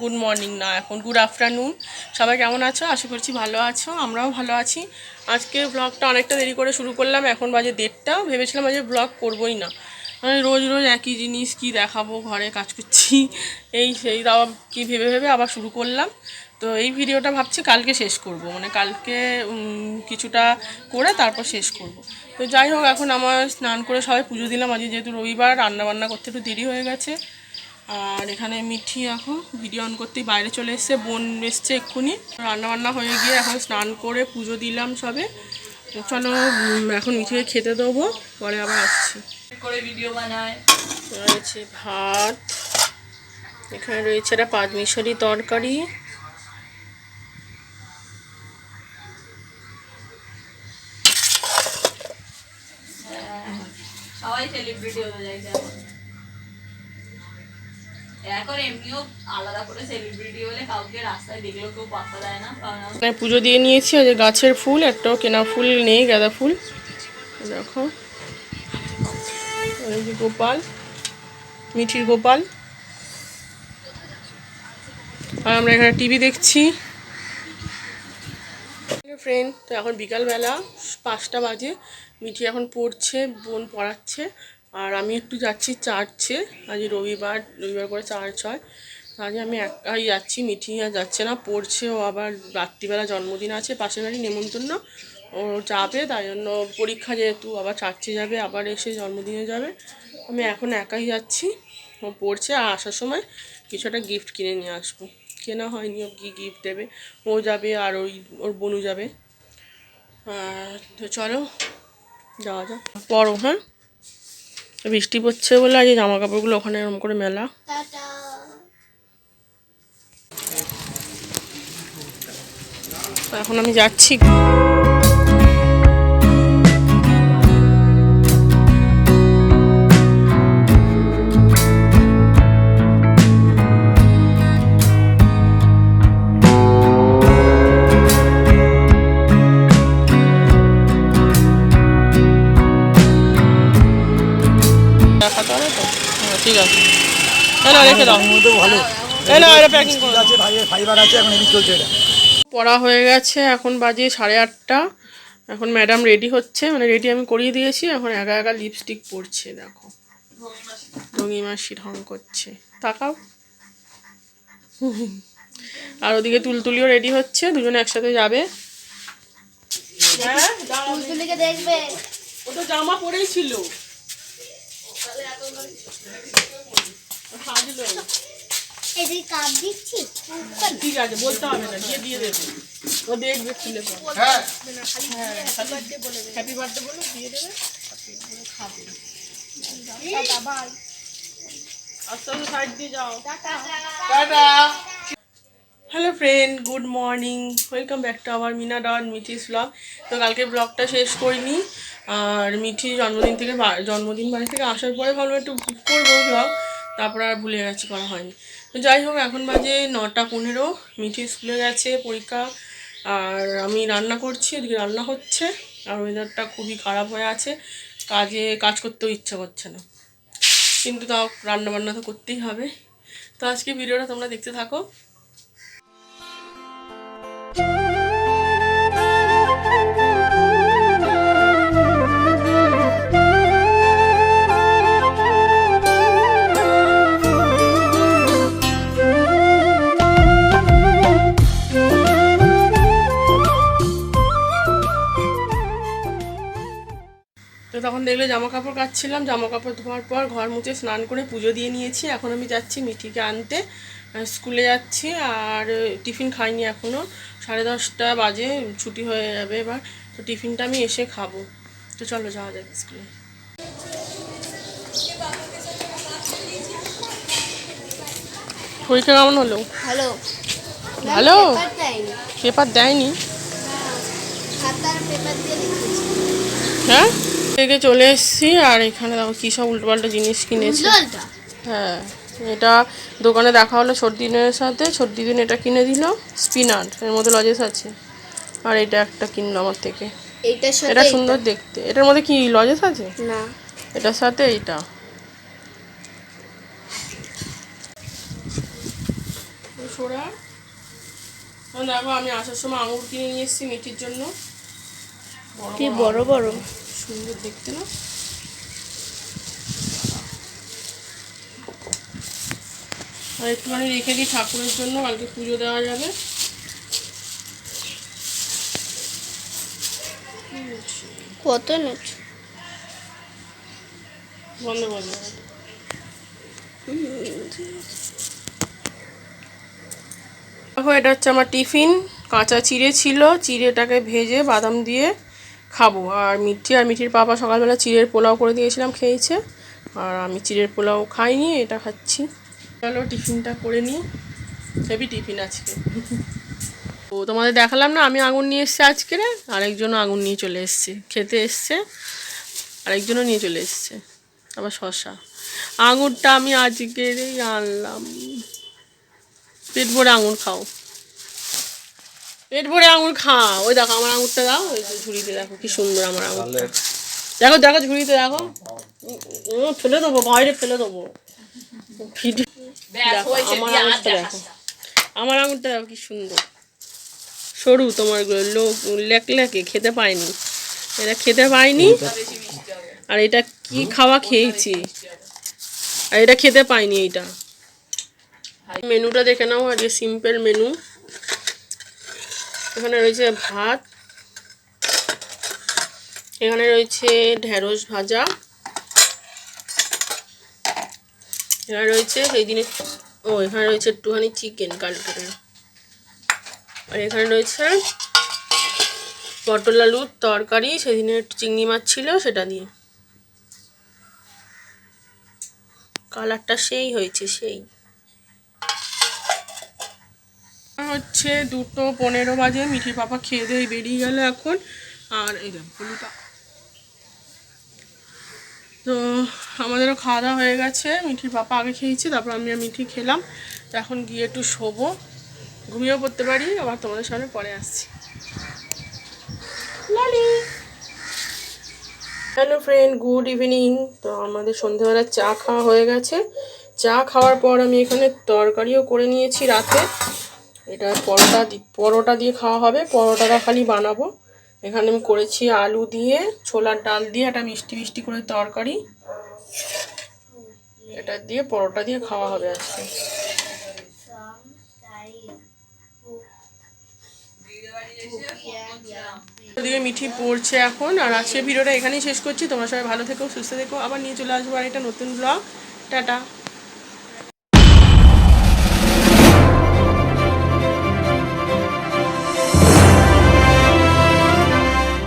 Good morning না, এখন good afternoon সবাই কেমন আছো? আশা করছি ভালো আছো, আমরাও ভালো আছি। আজকে ব্লগটা অনেকটা দেরি করে শুরু করলাম, এখন বাজে দেড়টা। ভেবেছিলাম আজকে ব্লগ করবোই না। মানে রোজ রোজ একই জিনিস, কি দেখাবো, ঘরে কাজ করছি, এই সেই, তাও কি ভেবে ভেবে আবার শুরু করলাম। তো এই ভিডিওটা ভাবছি কালকে শেষ করব মানে কালকে কিছুটা করে তারপর শেষ করব। তো যাই হোক, এখন আমার স্নান করে সবাই পুজো দিলাম, আজকে যেহেতু রবিবার রান্না বান্না করতে একটু দেরি হয়ে গেছে। আর এখানে মিঠি এখন ভিডিও অন করতেই বাইরে চলে এসছে বোন এসছে এক্ষুনি। রান্না বান্না হয়ে গিয়ে এখন স্নান করে পুজো দিলাম সবে। চলো এখন মিঠিকে খেতে দেবো পরে আবার আসছি। করে ভিডিও বানায়। রয়েছে ভাত এখানে রয়েছে একটা পাঁচমিশালি তরকারি। সবাই সেলিব্রিটি হতে চাইছে পুজো দিয়ে নিয়েছি, ওই যে গাছের ফুল, একটাও কেনা ফুল নেই, গাঁদা ফুল। দেখো। গোপাল, মিঠির গোপাল। আর আমরা এখানে টিভি দেখছি। ফ্রেন্ড তো এখন বিকালবেলা পাঁচটা বাজে। মিঠি এখন পড়ছে, বোন পড়াচ্ছে। আর আমি একটু যাচ্ছি চার্চে। আজ রবিবার রবিবার করে চার্চ হয়। আজ আমি একাই যাচ্ছি মিঠি আর যাচ্ছে না, পড়ছে। ও আবার রাত্রিবেলা জন্মদিন আছে, পাশের বাড়ি নেমন্তন্ন। ও যাবে, তাই জন্য পরীক্ষা যেহেতু, আবার চার্চে যাবে, আবার এসে জন্মদিনে যাবে। আমি এখন একাই যাচ্ছি। ও পড়ছে, আর আসার সময় কিছু একটা গিফট কিনে নিয়ে আসব। কেনা হয়নি, ও কী গিফট দেবে? ও যাবে, আর ওই, ওর বনু যাবে। আর তো চলো, যাওয়া যাক। পড়ো হ্যাঁ? বৃষ্টি পড়ছে বলে আজ জামা কাপড়গুলো ওখানে এরম করে মেলা। এখন আমি যাচ্ছি। ঠিক আছে। এই রেখে দাও। ভালো। এই না এটা প্যাকিং করো। আছে ফাইবার আছে এখন এদিক চলছে এটা। পড়া হয়ে গেছে এখন বাজে সাড়ে আটটা। এখন ম্যাডাম রেডি হচ্ছে মানে রেডি আমি করিয়ে দিয়েছি এখন একা একা লিপস্টিক পরছে দেখো। রঙি মাসি ঢং করছে। তাকাও। আর ওদিকে তুলতুলিও রেডি হচ্ছে দুজনে একসাথে যাবে। হ্যাঁ দেখবে। ও তো জামা পরেই ছিল। ঠিক আছে বলতে হবে না গিয়ে দিয়ে দেবে। ও দেখবে খুলে হ্যাঁ। হ্যাপি বার্থডে বলে দিয়ে দেবে খাবে আস্তে আস্তে সাইড দিয়ে যাও tata. Hello friend good morning welcome back to our Mina dot Mithi's blog তো কালকে ব্লগটা শেষ করিনি। আর মিঠি জন্মদিন থেকে জন্মদিন বাড়ি থেকে আসার পরে ভাবলাম একটু করব ব্লগ তারপর আর ভুলে গেছি, করা হয়নি। যাই হোক, এখন বাজে নটা পনেরো, মিঠি স্কুলে গেছে, পরীক্ষা, আর আমি রান্না করছি, এদিকে রান্না হচ্ছে, আর ওয়েদারটা খুবই খারাপ হয়ে আছে, কাজে, কাজ করতেও ইচ্ছা করছে না। কিন্তু তাও রান্না বান্না তো করতেই হবে। তো আজকে ভিডিওটা তোমরা দেখতে থাকো। দেখলে জামা কাপড় কাচ্ছিলাম জামা কাপড় ধোয়ার পর ঘর মুছে স্নান করে পুজো দিয়ে নিয়েছি। এখন আমি যাচ্ছি মিঠিকে আনতে। স্কুলে যাচ্ছি আর টিফিন খাইনি এখনও সাড়ে দশটা বাজে ছুটি হয়ে যাবে এবার। তো টিফিনটা আমি এসে খাব। তো চলো যাওয়া যাক স্কুলে। পরীক্ষা কেমন হলো? হ্যালো ভালো? পেপার দেয়নি। হ্যাঁ? থেকে চলে এসেছি আর এখানে দেখো কী সব উল্টোপাল্টা জিনিস কিনেছি। হ্যাঁ এটা দোকানে দেখা হলো সর্দিনের সাথে সর্দিদিন এটা কিনে দিল স্পিনার এর মধ্যে লজেস আছে। আর এটা একটা কিনলো আমার থেকে। এটা সুন্দর দেখতে। এটার মধ্যে কি লজেস আছে? না। এটার সাথে এইটা। দেখো আমি আসার সময় আঙুর কিনে নিয়ে এসেছি মিঠির জন্য। কি বড় বড়? সুন্দর দেখতে না? আর একটুখানি রেখে দিই ঠাকুরের জন্য কালকে পুজো দেওয়া যাবে। কত নোচ বন্ধ বন্ধ। দেখো এটা হচ্ছে আমার টিফিন। কাঁচা চিড়ে ছিল চিড়েটাকে ভেজে বাদাম দিয়ে খাব। আর মিঠি আর মিঠির পাপা সকালবেলা চিড়ের পোলাও করে দিয়েছিলাম, খেয়েছে। আর আমি চিড়ের পোলাও খাইনি, এটা খাচ্ছি। চলো টিফিনটা করে নিই। হেভি টিফিন আজকে। ও তোমাদের দেখালাম না, আমি আগুন নিয়ে এসছি আজকে, আরেকজনও আগুন নিয়ে চলে এসছে, খেতে এসছে, আরেকজনও নিয়ে চলে এসছে, আবার শশা। আঙুরটা আমি আজকেরই আনলাম। পেট ভরে আঙুর খাও। পেট ভরে আঙুর খা। ওই দেখো আমার আঙুরটা দাও ওই যে ঝুড়িতে দেখো কি সুন্দর আমার আঙুরটা। দেখো দেখো ঝুড়িতে দেখো। ফেলে দেবো বাইরে ফেলে দেবো। দেখো, আমার আঙুরটা দেখো। আমার আঙুরটা দেখো কি সুন্দর। সরু তোমার লোক লেক লেকে খেতে পায়নি এটা খেতে হবে আর এটা কি খাওয়া খেয়েছি? আর এটা খেতে পাইনি এইটা। মেনুটা দেখে নাও আজকে সিম্পল মেনু এখানে রয়েছে ভাত, এখানে রয়েছে ঢেঁড়স ভাজা, এখানে রয়েছে সেই দিনে ও, এখানে রয়েছে একটুখানি চিকেন কালকের আর এখানে রয়েছে পটল আলুর তরকারি সেদিনের চিংড়ি মাছ ছিল সেটা দিয়ে। কালারটা সেই হয়েছে, সেই। হচ্ছে দুটো পনেরো বাজে, মিঠির পাপা খেয়ে দিয়ে বেরিয়ে গেল এখন। আর এই দেখো তো আমাদেরও খাওয়া দাওয়া হয়ে গেছে, মিঠির পাপা আগে খেয়েছি, তারপর আমি আর মিঠি খেলাম। তো এখন গিয়ে একটু শোবো, ঘুমিয়েও পড়তে পারি, আবার তোমাদের সামনে পরে আসছি। Lali! Hello friend good evening তো আমাদের সন্ধ্যেবেলা চা খাওয়া হয়ে গেছে। চা খাওয়ার পর আমি এখানে তরকারিও করে নিয়েছি রাতে। এটা পরোটা পরোটা দিয়ে খাওয়া হবে। পরোটাটা খালি বানাবো। এখানে আমি করেছি আলু দিয়ে, ছোলার ডাল দিয়ে, একটা মিষ্টি মিষ্টি করে তরকারি। এটা দিয়ে পরোটা দিয়ে খাওয়া হবে আজকে। ওদিকে মিঠি পড়ছে এখন। আর আজকে ভিডিওটা এখানেই শেষ করছি। তোমরা সবাই ভালো থেকো, সুস্থ থেকো। আবার নিয়ে চলে আসব আর একটা নতুন ব্লগ টাটা।